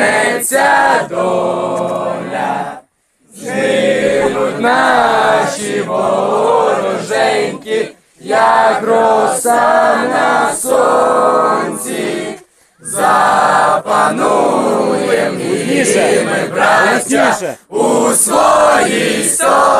Гнеться доля, згинуть наші вороженьки, як роса на сонці, запануєм і ми, браття, у своїй сторонці.